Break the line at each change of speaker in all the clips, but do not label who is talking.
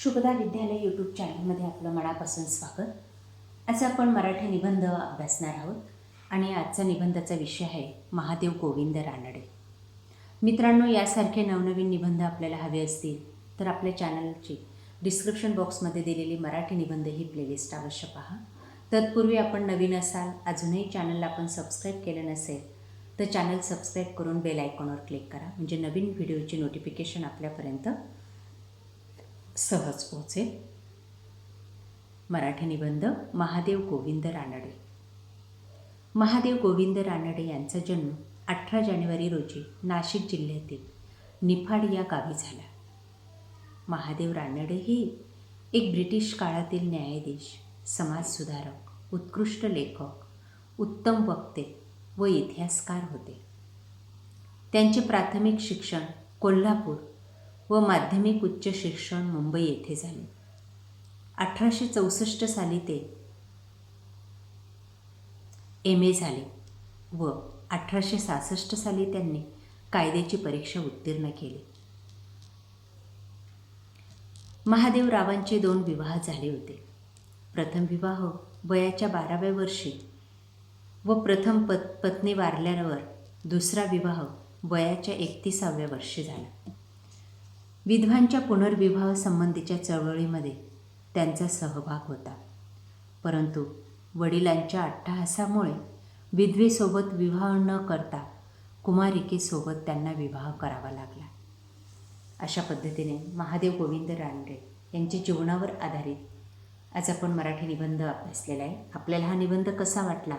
शुभदा विद्यालय यूट्यूब चॅनलमध्ये आपलं मनापासून स्वागत. आज आपण मराठी निबंध अभ्यासणार आहोत आणि आजचा निबंधाचा विषय आहे महादेव गोविंद रानडे. मित्रांनो यासारखे नवनवीन निबंध आपल्याला हवे असतील तर आपल्या चॅनलची डिस्क्रिप्शन बॉक्समध्ये दिलेली मराठी निबंध ही प्लेलिस्ट अवश्य पहा. तत्पूर्वी आपण नवीन असाल अजूनही चॅनलला आपण सबस्क्राईब केलं नसेल तर चॅनल सबस्क्राईब करून बेल आयकॉनवर क्लिक करा. म्हणजे नवीन व्हिडिओची नोटिफिकेशन आपल्यापर्यंत सहज पोहोचेल मराठी निबंध महादेव गोविंद रानडे. महादेव गोविंद रानडे यांचा जन्म अठरा जानेवारी रोजी नाशिक जिल्ह्यातील निफाड या गावी झाला. महादेव रानडे ही एक ब्रिटिश काळातील न्यायाधीश समाजसुधारक उत्कृष्ट लेखक उत्तम वक्ते व इतिहासकार होते. त्यांचे प्राथमिक शिक्षण कोल्हापूर व माध्यमिक उच्च शिक्षण मुंबई येथे झाले. अठराशे चौसष्ट साली ते एम ए झाले व अठराशे सहासष्ट साली त्यांनी कायद्याची परीक्षा उत्तीर्ण केली. महादेवरावांचे दोन विवाह झाले होते. प्रथम विवाह वयाच्या बाराव्या वर्षी व प्रथम पत पत्नी वारल्यावर दुसरा विवाह वयाच्या एकतीसाव्या वर्षी झाला. विधवांच्या पुनर्विवाह संबंधीच्या चळवळीमध्ये त्यांचा सहभाग होता. परंतु वडिलांच्या अट्टहासामुळे विधवेसोबत विवाह न करता कुमारिकेसोबत त्यांना विवाह करावा लागला. अशा पद्धतीने महादेव गोविंद रानडे यांच्या जीवनावर आधारित आज आपण मराठी निबंध अभ्यासलेला आहे. आपल्याला हा निबंध कसा वाटला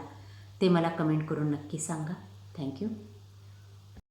ते मला कमेंट करून नक्की सांगा. थँक्यू.